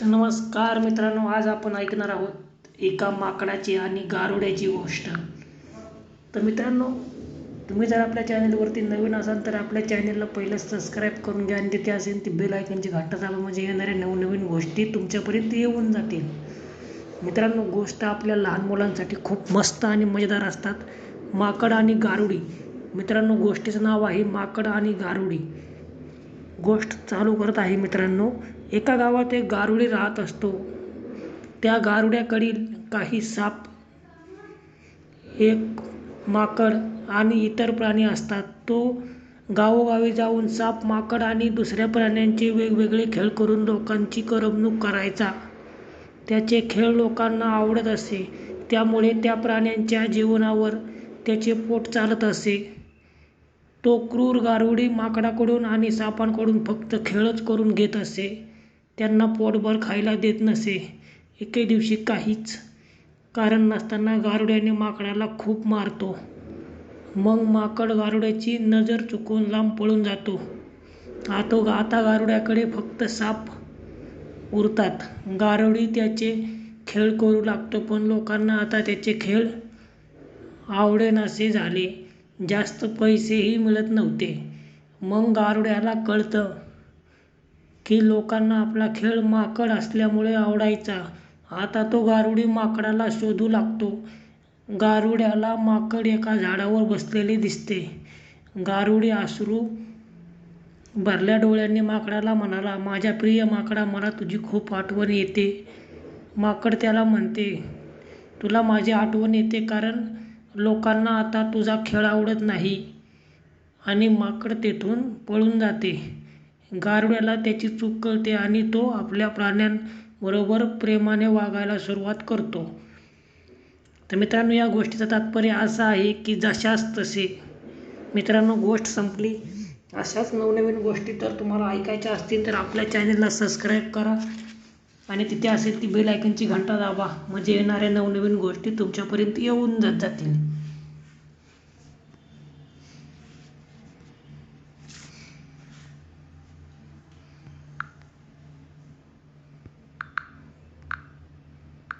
तर नमस्कार मित्रांनो आज आपण ऐकणार आहोत एका माकडाची आणि गारुड्याची गोष्ट. तर मित्रांनो तुम्ही जर आपल्या चॅनलवरती नवीन असाल तर आपल्या चॅनलला पहिलं सबस्क्राईब करून घ्या आणि तिथे असेल ती बेल आयकनची घंटा दाबा म्हणजे येणाऱ्या नवनवीन गोष्टी तुमच्यापर्यंत येऊन जातील. मित्रांनो गोष्ट आपल्या लहान मुलांसाठी खूप मस्त आणि मजेदार असतात. माकड आणि गारुडी. मित्रांनो गोष्टीचं नाव आहे माकड आणि गारुडी. गोष्ट चालू करत आहे मित्रांनो. एका गावात एक गारुडी राहत असतो. त्या गारुड्याकडील काही साप एक माकड आणि इतर प्राणी असतात. तो गावोगावी जाऊन साप माकड आणि दुसऱ्या प्राण्यांचे वेगवेगळे खेळ करून लोकांची करमणूक करायचा. त्याचे खेळ लोकांना आवडत असे. त्यामुळे त्या प्राण्यांच्या जीवनावर त्याचे पोट चालत असे. तो क्रूर गारुडी माकडाकडून आणि सापांकडून फक्त खेळच करून घेत असे. त्यांना पोटभर खायला देत नसे. एके दिवशी काहीच कारण नसताना गारुड्याने माकडाला खूप मारतो. मग माकड गारुड्याची नजर चुकवून लांब पळून जातो. आतो आता गारुड्याकडे फक्त साप उरतात. गारुडी त्याचे खेळ करू लागतो पण लोकांना आता त्याचे खेळ आवडेनासे झाले. जास्त पैसेही मिळत नव्हते. मग गारुड्याला कळतं की लोकांना आपला खेळ माकड असल्यामुळे आवडायचा. आता तो गारुडी माकडाला शोधू लागतो. गारुड्याला माकड एका झाडावर बसलेले दिसते. गारुडी अश्रू भरल्या डोळ्यांनी माकडाला म्हणाला माझ्या प्रिय माकडा मला तुझी खूप आठवण येते माकड त्याला म्हणते तुला माझी आठवण येते कारण लोकांना आता तुझा खेळ आवडत नाही आणि माकड तेथून पळून जाते. गारुड्याला त्याची चूक कळते आणि तो आपल्या प्राण्यांबरोबर प्रेमाने वागायला सुरुवात करतो. तर मित्रांनो या गोष्टीचं तात्पर्य असं आहे की जशास तसे मित्रांनो गोष्ट संपली. अशाच नवनवीन गोष्टी तर तुम्हाला ऐकायच्या असतील तर आपल्या चॅनलला सबस्क्राईब करा आणि तिथे असेल ती बेल आयकनची घंटा दाबा. म्हणजे येणाऱ्या नवनवीन गोष्टी तुमच्यापर्यंत येऊन जात जातील.